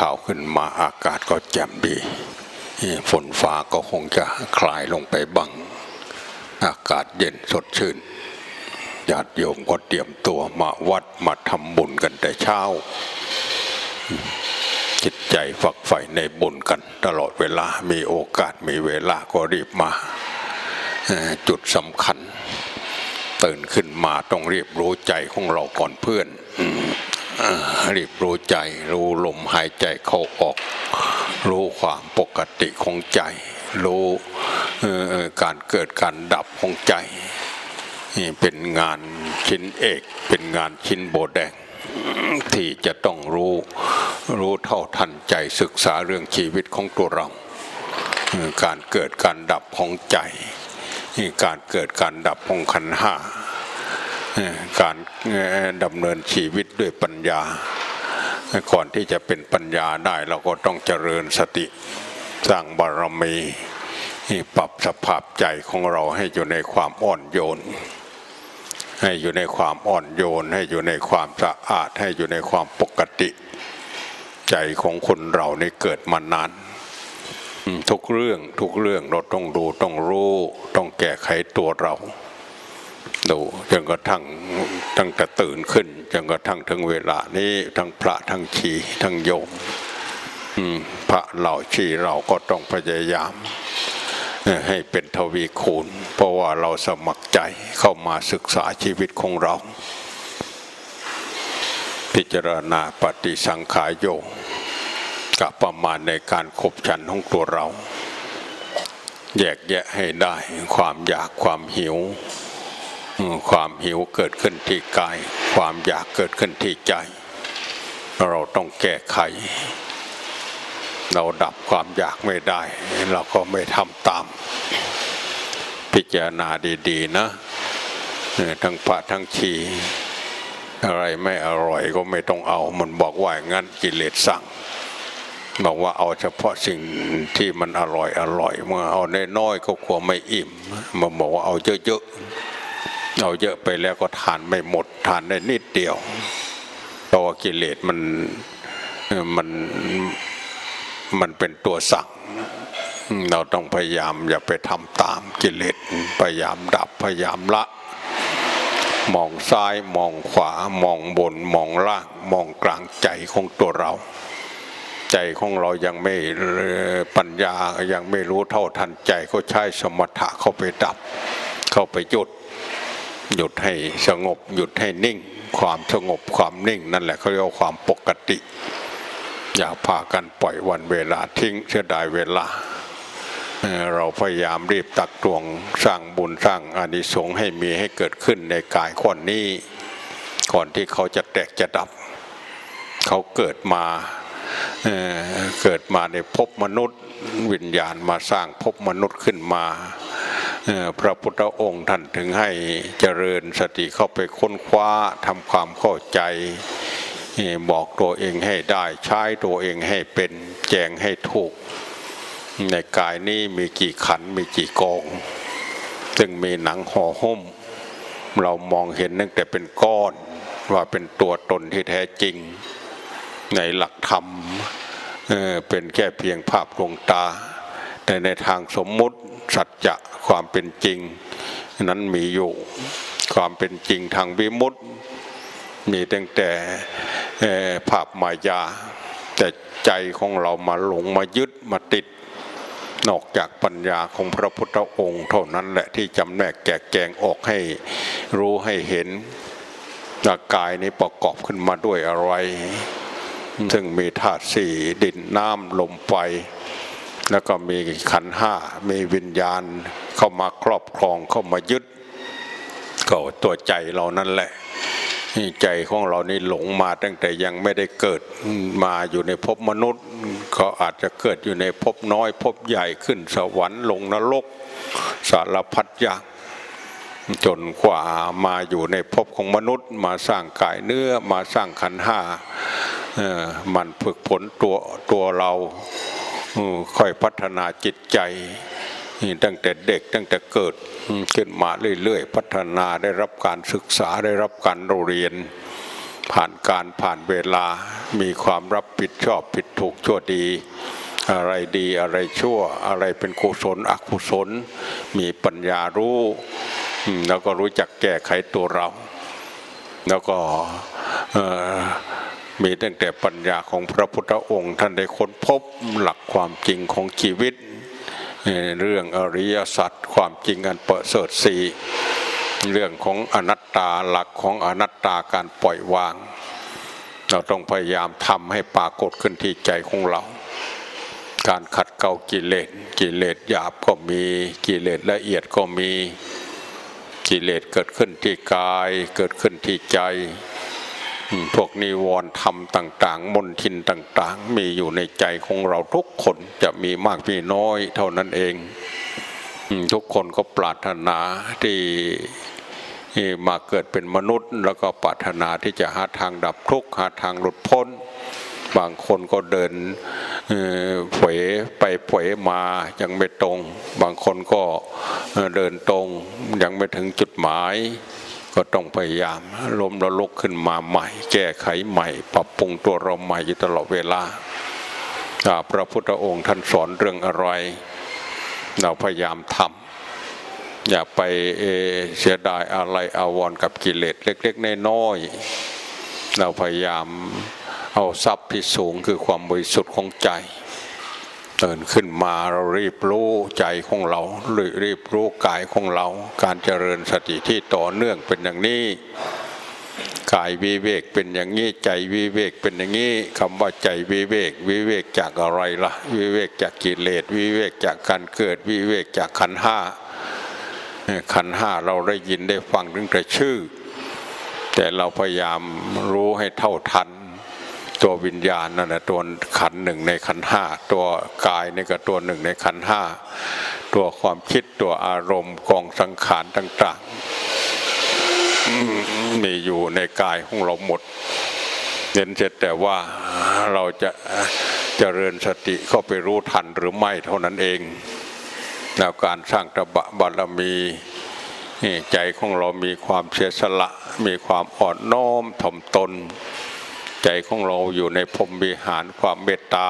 วันนี้ตื่นเช้าขึ้นมาอากาศก็แจ่มดีฝนฟ้าก็คงจะคลายลงไปบ้าง อากาศเย็นสดชื่นญาติโยมก็เตรียมตัวมาวัดมาทำบุญกันแต่เช้า จิตใจฝักใฝ่ในบุญกันตลอดเวลามีโอกาสมีเวลาก็รีบมา จุดสำคัญ ตื่นขึ้นมาต้องรีบรู้ใจของเราก่อนเพื่อน รีบรู้ใจ รู้ลมหายใจเข้าออก รู้ความปกติของใจ รู้การเกิดการดับของใจนี่เป็นงานชิ้นเอก เป็นงานชิ้นโบแดง ที่จะต้องรู้รู้เท่าทันใจศึกษาเรื่องชีวิตของตัวเรา การเกิดการดับของใจ การเกิดการดับของขันห้า การดำเนินชีวิตด้วยปัญญา ก่อนที่จะเป็นปัญญาได้เราก็ต้องเจริญสติ สร้างบารมีปรับสภาพใจของเราให้อยู่ในความอ่อนโยน ให้อยู่ในความอ่อนโยน ให้อยู่ในความสะอาด ให้อยู่ในความปกติ ใจของคนเราในเกิดมานานทุกเรื่องทุกเรื่องเราต้องดูต้องรู้ต้องแก้ไขตัวเรา ดูจนกระทั่งตั้งแต่ตื่นขึ้นจนกระทั่งถึงเวลานี้ทั้งพระทั้งชีทั้งโยมพระเหล่าชีเราก็ต้องพยายาม ให้เป็นทวีคูณ เพราะว่าเราสมัครใจเข้ามาศึกษาชีวิตของเรา พิจารณาปฏิสังขายโยกับประมาณในการขบฉันของตัวเรา แยกแยะให้ได้ความอยากความหิว ความหิวเกิดขึ้นที่กาย ความอยากเกิดขึ้นที่ใจ เราต้องแก้ไข เราดับความอยากไม่ได้ เราก็ไม่ทำตาม พิจารณาดี ๆ นะทั้งพระทั้งชีอะไรไม่อร่อยก็ไม่ต้องเอา มันบอกว่าอย่างนั้นกิเลสสั่งบอกว่าเอาเฉพาะสิ่งที่มันอร่อยอร่อยเมื่อเอาน้อยๆก็กลัวไม่อิ่ม มันบอกว่าเอาเยอะๆ เอาเยอะไปแล้วก็ทานไม่หมดทานได้นิดเดียวเพราะว่ากิเลสมันมันมันเป็นตัวสั่ง เราต้องพยายามอย่าไปทำตามกิเลสพยายามดับพยายามละ มองซ้ายมองขวามองบนมองล่างมองกลางใจของตัวเรา ใจของเรายังไม่ปัญญายังไม่รู้เท่าทันใจก็ใช้สมถะเข้าไปดับ เข้าไปหยุด หยุดให้สงบ หยุดให้นิ่ง ความสงบความนิ่ง นั่นแหละเขาเรียกว่าความปกติ อย่าพากันปล่อยวันเวลาทิ้งเสียดายเวลา เราพยายามรีบตักตวงสร้างบุญสร้างอานิสงส์ให้มีให้เกิดขึ้นในกายคนนี้ ก่อนที่เขาจะแตกจะดับ เขาเกิดมาเเกิดมาในภพมนุษย์ วิญญาณมาสร้างภพมนุษย์ขึ้นมา พระพุทธองค์ท่านถึงให้เจริญสติเข้าไปค้นคว้าทำความเข้าใจบอกตัวเองให้ได้ใช้ตัวเองให้เป็นแจงให้ถูก ในกายนี้มีกี่ขันมีกี่กองซึ่งมีหนังห่อหุ้ม เรามองเห็นตั้งแต่เป็นก้อนว่าเป็นตัวตนที่แท้จริง ในหลักธรรมเเป็นแค่เพียงภาพลวงตา แต่ในทางสมมุติสัจจะความเป็นจริง นั้นมีอยู่ความเป็นจริงทางวิมุตติมีตั้งแต่ภาพมายา แต่ใจของเรามาหลงมายึดมาติด นอกจากปัญญาของพระพุทธองค์ เท่านั้นแหละที่จำแนกแกะแกงออกให้รู้ให้เห็นร่างกายนี้ประกอบขึ้นมาด้วยอะไร ซึ่งมีธาตุสี่ดินน้ำลมไฟ แล้วก็มีขันห้ามีวิญญาณเข้ามาครอบครองเข้ามายึดก็ตัวใจเรานั่นแหละใจของเรานี่หลงมาตั้งแต่ยังไม่ได้เกิดมาอยู่ในภพมนุษย์ ก็อาจจะเกิดอยู่ในภพน้อยภพใหญ่ขึ้นสวรรค์ลงนรกสารพัดอย่างจนกว่ามาอยู่ในภพของมนุษย์ มาสร้างกายเนื้อมาสร้างขันห้ามันฝึกผลตัวตัวเรา ค่อยพัฒนาจิตใจนี่ตั้งแต่เด็กตั้งแต่เกิดขึ้นมาเรื่อยๆ พัฒนาได้รับการศึกษาได้รับการเรียน ผ่านการผ่านเวลา มีความรับผิดชอบผิดถูกชั่วดี อะไรดีอะไรชั่ว อะไรเป็นกุศลอกุศล มีปัญญารู้ แล้วก็รู้จักแก้ไขตัวเรา แล้วก็ มีตั้งแต่ปัญญาของพระพุทธองค์ ท่านได้ค้นพบหลักความจริงของชีวิต เรื่องอริยสัจความจริงอันประเสริฐสีเรื่องของอนัตตาหลักของอนัตตาการปล่อยวาง เราต้องพยายามทำให้ปรากฏขึ้นที่ใจของเรา การขัดเกลากิเลสกิเลสหยาบก็มีกิเลสละเอียดก็มีกิเลสเกิดขึ้นที่กายเกิดขึ้นที่ใจ พวกนิวรณ์ธรรมต่าง ๆ มนทินต่าง ๆ มีอยู่ในใจของเราทุกคนจะมีมากมีน้อยเท่านั้นเอง ทุกคนก็ปรารถนาที่มาเกิดเป็นมนุษย์ แล้วก็ปรารถนาที่จะหาทางดับทุกข์หาทางหลุดพ้น บางคนก็เดินเอ่อเผยไปเผยมายังไม่ตรง บางคนก็เดินตรงยังไม่ถึงจุดหมาย ก็ต้องพยายามล้มแล้วลุกขึ้นมาใหม่ แก้ไขใหม่ ปรับปรุงตัวเราใหม่อยู่ตลอดเวลาพระพุทธองค์ท่านสอนเรื่องอะไร เราพยายามทำอย่าไปเเสียดายอะไรอาวรกับกิเลสเล็กๆน้อยๆเราพยายามเอาทรัพย์ที่สูงคือความบริสุทธิ์ของใจ ตื่นขึ้นมาเรารีบรู้ใจของเราหรือรีบรู้กายของเรา การเจริญสติที่ต่อเนื่องเป็นอย่างนี้กายวิเวกเป็นอย่างนี้ใจวิเวกเป็นอย่างนี้คำว่าใจวิเวกวิเวกจากอะไรล่ะ วิเวกจากกิเลสวิเวกจากการเกิดวิเวกจากขันห้าขันห้าเราได้ยินได้ฟังตั้งแต่ชื่อ แต่เราพยายามรู้ให้เท่าทัน ตัววิญญาณนั่นแหละตัวขันหนึ่งในขันห้าตัวกายนี่ก็ตัวหนึ่งในขันห้าตัวความคิดตัวอารมณ์กองสังขารต่างๆมีอยู่ในกายของเราหมดเน้นเสร็จแต่ว่าเราจะเจริญสติเข้าไปรู้ทันหรือไม่เท่านั้นเองแล้วการสร้างตบะบารมีนี่ใจของเรามีความเสียสละ มีความอ่อนน้อมถ่อมตน ใจของเราอยู่ในพรมวิหารความเมตตา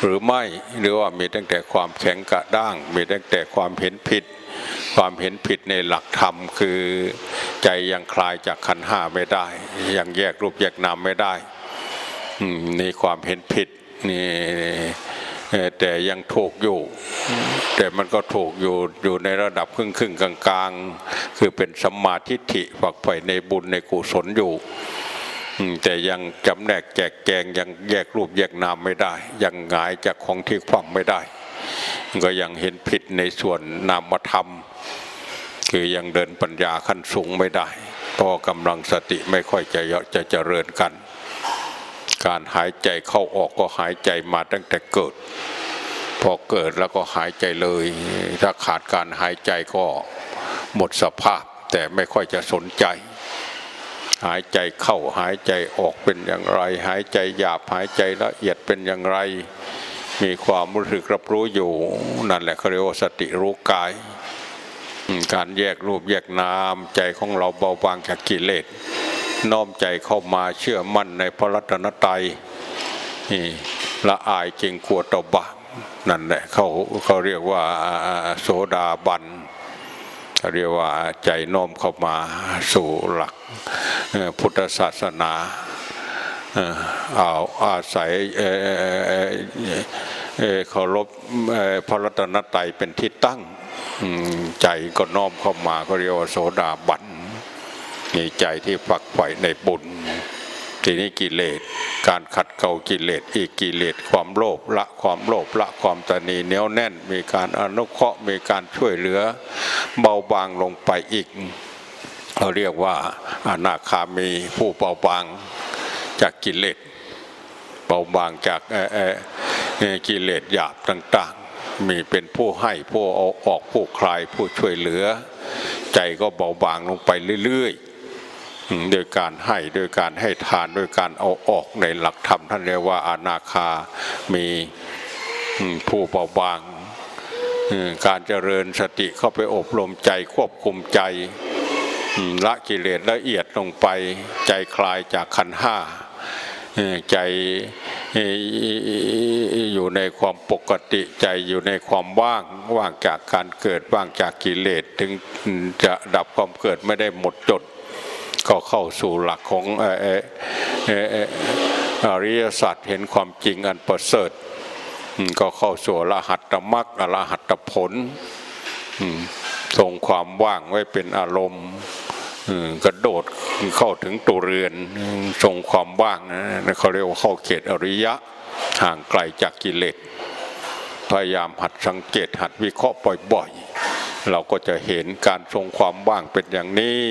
หรือไม่หรือว่ามีตั้งแต่ความแข็งกระด้าง มีตั้งแต่ความเห็นผิด ความเห็นผิดในหลักธรรมคือใจยังคลายจากขันห้าไม่ได้ ยังแยกรูปแยกนามไม่ได้นี่ความเห็นผิดนี่แต่ยังถูกอยู่ แต่มันก็ถูกอยู่อยู่ในระดับครึ่งครึ่งๆกลางๆ คือเป็นสัมมาทิฏฐิฝักใฝ่ในบุญในกุศลอยู่ แต่ยังจำแนกแจกแจงยังแยกรูปแยกนามไม่ได้ ยังหงายจากของที่คว่ำไม่ได้ ก็ยังเห็นผิดในส่วนนามธรรม คือยังเดินปัญญาขั้นสูงไม่ได้เพราะกำลังสติไม่ค่อยจะจะเจริญกัน การหายใจเข้าออกก็หายใจมาตั้งแต่เกิด พอเกิดแล้วก็หายใจเลย ถ้าขาดการหายใจก็หมดสภาพแต่ไม่ค่อยจะสนใจ หายใจเข้าหายใจออกเป็นอย่างไร หายใจหยาบหายใจละเอียดเป็นอย่างไร มีความรู้สึกรับรู้อยู่ นั่นแหละเขาเรียกว่าสติรู้กาย การแยกรูปแยกนามใจของเราเบาบางจากกิเลสน้อมใจเข้ามาเชื่อมั่นในพระรัตนตรัยนี่ละอายเกรงกลัวต่อบาปนั่นแหละเขาเขาเรียกว่าโสดาบัน เรียกว่าใจน้อมเข้ามาสู่หลักพุทธศาสนาเอาอาศัยเคารพพระรัตนตรัยเป็นที่ตั้งใจก็น้อมเข้ามาก็เรียกว่าโสดาบันมีใจที่ฝักใฝ่ในบุญ ทีนี้กิเลสการขัดเกลากิเลสอีกกิเลสความโลภละความโลภละความตนีเหนียวแน่น มีการอนุเคราะห์มีการช่วยเหลือ เบาบางลงไปอีกเขาเรียกว่าอนาคามีผู้เบาบางจากกิเลสเบาบางจากเออเออเออกิเลสหยาบต่างๆ มีเป็นผู้ให้ผู้เอาออกผู้คลายผู้ช่วยเหลือ ใจก็เบาบางลงไปเรื่อยๆ โดยการให้โดยการให้ทานโดยการเอาออกในหลักธรรมท่านเรียกว่าอานาคามีผู้เบาบางการเจริญสติเข้าไปอบรมใจควบคุมใจละกิเลสละเอียดลงไปใจคลายจากขันห้าใจอยู่ในความปกติใจอยู่ในความว่างว่างจากการเกิดว่างจากกิเลสถึงจะดับความเกิดไม่ได้หมดจด ก็เข้าสู่หลักของอริยสัจเห็นความจริงอันประเสริฐก็เข้าสู่รหัตตมรรครหัตตผลทรงความว่างไว้เป็นอารมณ์กระโดดเข้าถึงตัวเรือนทรงความว่างนะเขาเรียกว่าเข้าเขตอริยะห่างไกลจากกิเลสพยายามหัดสังเกตหัดวิเคราะห์บ่อยๆ เราก็จะเห็นการทรงความว่างเป็นอย่างนี้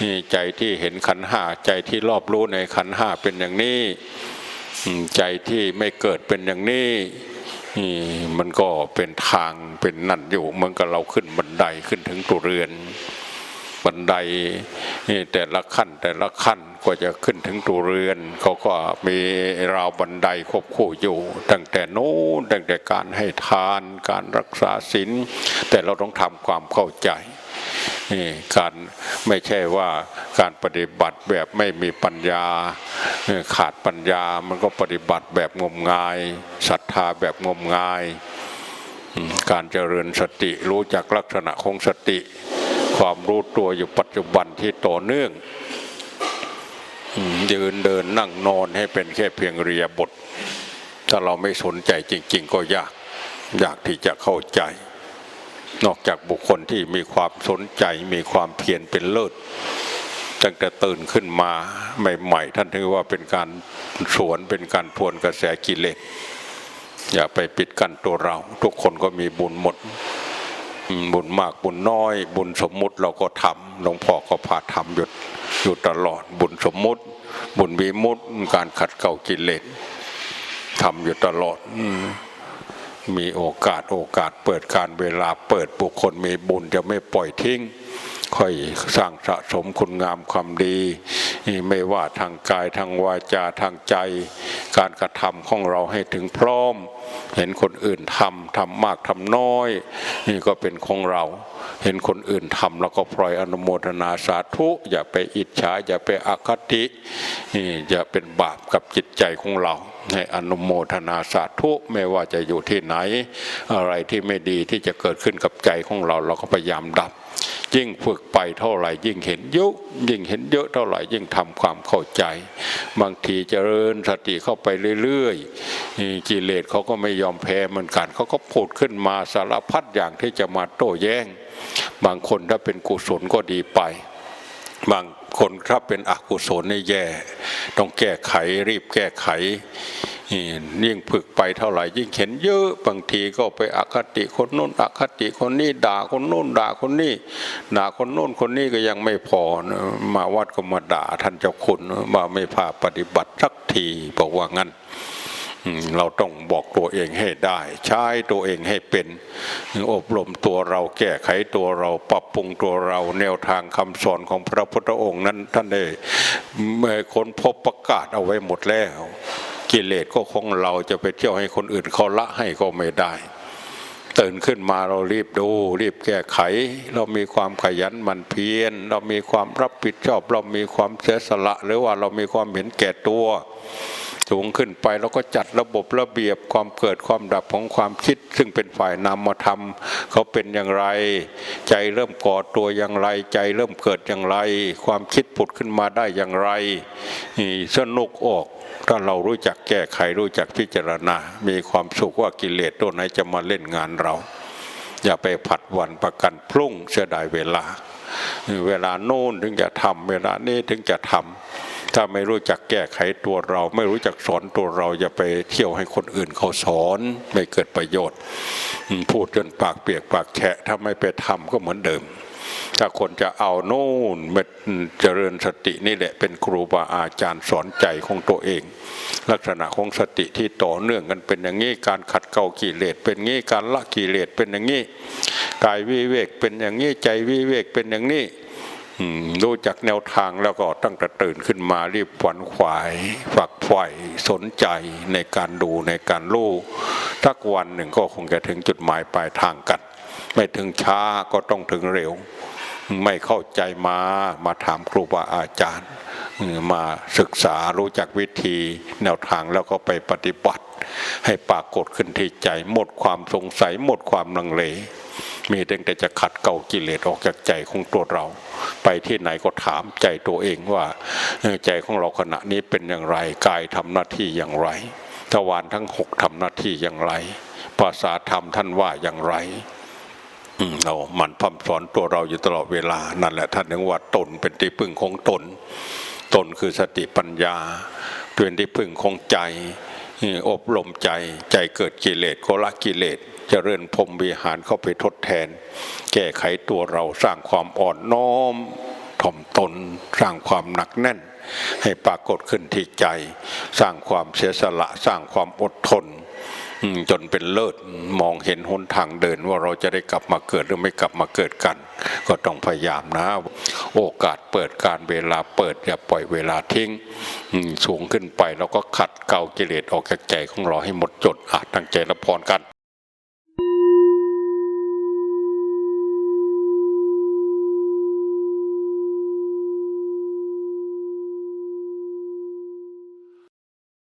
นี่ใจที่เห็นขันห้าใจที่รอบรู้ในขันห้าเป็นอย่างนี้ใจที่ไม่เกิดเป็นอย่างนี้นี่มันก็เป็นทางเป็นนั่นอยู่เหมือนกับเราขึ้นบันไดขึ้นถึงตัวเรือน บันไดนี่แต่ละขั้นแต่ละขั้นก็จะขึ้นถึงตัวเรือน เขาก็มีราวบันไดควบคู่อยู่ ตั้งแต่โน้นตั้งแต่การให้ทานการรักษาศีลแต่เราต้องทำความเข้าใจนี่การไม่ใช่ว่าการปฏิบัติแบบไม่มีปัญญา ขาดปัญญามันก็ปฏิบัติแบบงมงายศรัทธาแบบงมงาย การเจริญสติรู้จักลักษณะของสติ ความรู้ตัวอยู่ปัจจุบันที่ต่อเนื่องยืนเดินนั่งนอนให้เป็นแค่เพียงเรียบท ถ้าเราไม่สนใจจริง ๆ ก็ยากยากที่จะเข้าใจ นอกจากบุคคลที่มีความสนใจมีความเพียรเป็นเลิศตั้งแต่ตื่นขึ้นมาใหม่ๆท่านถือว่าเป็นการสวนเป็นการทวนกระแสกิเลสอย่าไปปิดกั้นตัวเรา ทุกคนก็มีบุญหมด บุญมากบุญน้อย บุญสมมุติเราก็ทำหลวงพ่อก็พาทำอยู่อยู่ตลอดบุญสมมุติ บุญวิมุติการขัดเกลากิเลสทำอยู่ตลอดมีโอกาสโอกาสเปิดการเวลาเปิดบุคคลมีบุญจะไม่ปล่อยทิ้ง ค่อยสร้างสะสมคุณงามความดีนี่ไม่ว่าทางกายทางวาจาทางใจ การกระทำของเราให้ถึงพร้อม เห็นคนอื่นทำทำมากทำน้อย นี่ก็เป็นของเรา เห็นคนอื่นทำแล้วก็ปล่อยอนุโมทนาสาธุ อย่าไปอิจฉาอย่าไปอคตินี่อย่าเป็นบาปกับจิตใจของเราให้อนุโมทนาสาธุไม่ว่าจะอยู่ที่ไหน อะไรที่ไม่ดีที่จะเกิดขึ้นกับใจของเรา เราก็พยายามดับ ยิ่งฝึกไปเท่าไหร่ยิ่งเห็นเยอะยิ่งเห็นเยอะเท่าไหร่ยิ่งทำความเข้าใจ บางทีเจริญสติเข้าไปเรื่อยๆนี่กิเลสเขาก็ไม่ยอมแพ้เหมือนกันเขาก็พูดขึ้นมาสารพัดอย่างที่จะมาโต้แย้ง บางคนถ้าเป็นกุศลก็ดีไป บางคนถ้าเป็นอกุศลนี่แย่ ต้องแก้ไขรีบแก้ไข ยิ่งฝึกไปเท่าไหร่ยิ่งเห็นเยอะบางทีก็ไปอคติคนโน้นอคติคนนี้ด่าคนโน้นด่าคนนี้ด่าคนโน้นคนนี้ก็ยังไม่พอนะมาวัดก็มาด่าท่านเจ้าคุณมาไม่พาปฏิบัติสักทีบอกว่างั้นเราต้องบอกตัวเองให้ได้ ใช้ตัวเองให้เป็นอบรมตัวเราแก้ไขตัวเราปรับปรุงตัวเราแนวทางคำสอนของพระพุทธองค์นั้นท่านได้เมื่อค้นพบประกาศเอาไว้หมดแล้ว กิเลสก็คงเราจะไปเที่ยวให้คนอื่นเขาละให้ก็ไม่ได้ตื่นขึ้นมาเรารีบดู รีบแก้ไข เรามีความขยันหมันเพียรเรามีความรับผิดชอบ เรามีความเสียสละ หรือว่าเรามีความเห็นแก่ตัว สูงขึ้นไปเราก็จัดระบบระเบียบความเกิดความดับของความคิด ซึ่งเป็นฝ่ายนามธรรม เขาเป็นอย่างไร ใจเริ่มก่อตัวอย่างไร ใจเริ่มเกิดอย่างไร ความคิดผุดขึ้นมาได้อย่างไรนี่สนุกออกถ้าเรารู้จักแก้ไขรู้จักพิจารณา มีความสุขว่ากิเลสตัวไหนจะมาเล่นงานเรา อย่าไปผัดวันประกันพรุ่งเสียดายเวลา เวลาโน่นถึงจะทำเวลานี้ถึงจะทำ ถ้าไม่รู้จักแก้ไขตัวเรา ไม่รู้จักสอนตัวเราอย่าไปเที่ยวให้คนอื่นเขาสอนไม่เกิดประโยชน์ พูดจนปากเปียกปากแฉะถ้าไม่ไปทำก็เหมือนเดิมถ้าคนจะเอาโน่นเจริญสตินี่แหละเป็นครูบาอาจารย์สอนใจของตัวเอง ลักษณะของสติที่ต่อเนื่องกันเป็นอย่างนี้การขัดเกลากิเลสเป็นอย่างนี้การละกิเลสเป็นอย่างนี้กายวิเวกเป็นอย่างนี้ใจวิเวกเป็นอย่างนี้ รู้จักแนวทางแล้วก็ตั้งแต่ตื่นขึ้นมารีบขวนขวาย ฝักใฝ่สนใจในการดูในการรู้สักวันหนึ่งก็คงจะถึงจุดหมายปลายทางกัน ไม่ถึงช้าก็ต้องถึงเร็ว ไม่เข้าใจมามาถามครูบาอาจารย์ มาศึกษารู้จักวิธีแนวทางแล้วก็ไปปฏิบัติ ให้ปรากฏขึ้นที่ใจหมดความสงสัยหมดความลังเล มีแต่จะขัดเกลากิเลสออกจากใจของตัวเรา ไปที่ไหนก็ถามใจตัวเองว่าใจของเราขณะนี้เป็นอย่างไรกายทำหน้าที่อย่างไรทวารทั้งหกทำหน้าที่อย่างไร ภาษาธรรมท่านว่าอย่างไรอืมเราหมันพร่ำสอนตัวเราอยู่ตลอดเวลา นั่นแหละท่านถึงว่าตนเป็นที่พึ่งของตน ตนคือสติปัญญาเป็นที่พึ่งของใจ อบรมใจ ใจเกิดกิเลสก็ละกิเลส จริญพรมวิหารเข้าไปทดแทน แก้ไขตัวเราสร้างความอ่อนน้อมถ่อมตนสร้างความหนักแน่น ให้ปรากฏขึ้นที่ใจ สร้างความเสียสละสร้างความอดทนจนเป็นเลิศมองเห็นหนทางเดินว่าเราจะได้กลับมาเกิดหรือไม่กลับมาเกิดกัน ก็ต้องพยายามนะ โอกาสเปิดการเวลาเปิดอย่าปล่อยเวลาทิ้งสูงขึ้นไปเราก็ขัดเกลากิเลสออกจากใจของเราให้หมดจดอาจตั้งใจรับพรกัน